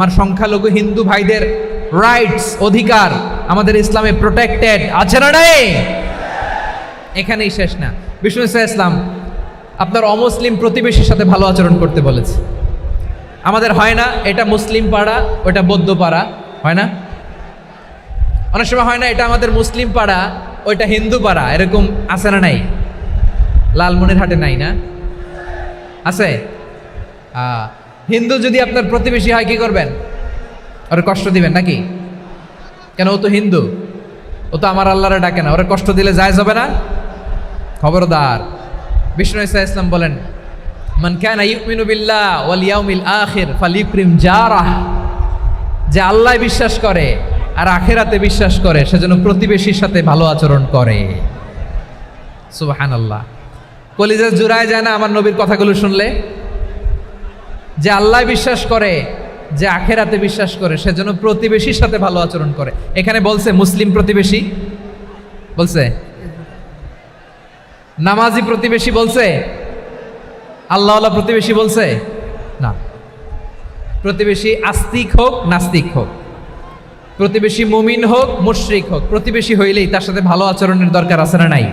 আমার সংখ্যালঘু হিন্দু ভাইদের রাইটস অধিকার আমাদের ইসলামে প্রোটেক্টেড আছে না নাই? এখানেই শেষ না। বিষ্ণু ইসা ইসলাম, আপনার অমুসলিম প্রতিবেশীর সাথে ভালো আচরণ করতে বলেছে। আমাদের হয় না, এটা মুসলিম পাড়া, ওটা বৌদ্ধ পাড়া, হয় না? অনেক সময় হয় না, এটা আমাদের মুসলিম পাড়া, ওইটা হিন্দু পাড়া, এরকম আছে না নাই? লালমনির হাটে নাই না? আছে? হিন্দু যদি আপনার প্রতিবেশী হয়, কি করবেন? ওরে কষ্ট দিবেন নাকি? কেন, ও তো হিন্দু। ও তো আমার আল্লাহরে ডাকে না। ওরে কষ্ট দিলে যায় যাবে না? খবরদার। বিষ্ণু ইসা ইসলাম বলেন, মান কানা ইউমিনু বিল্লাহ যে আল্লাহ বিশ্বাস করে আর আখেরাতে বিশ্বাস করে সেজন্য প্রতিবেশীর সাথে ভালো আচরণ করে। সুবাহান আল্লাহ কলিজা জুড়ায় যায় না আমার নবীর কথাগুলো শুনলে? যে আল্লাহ বিশ্বাস করে, যে আখেরাতে বিশ্বাস করে সেজন্য প্রতিবেশীর সাথে ভালো আচরণ করে। এখানে বলছে মুসলিম প্রতিবেশী? বলছে? নামাজি প্রতিবেশী বলছে? আল্লাহ প্রতিবেশী বলছে? না। প্রতিবেশী আস্তিক হোক, নাস্তিক হোক। প্রতিবেশী মুমিন হোক, মুশরিক হোক। প্রতিবেশী হইলেই তার সাথে ভালো আচরণের দরকার আছে না নাই?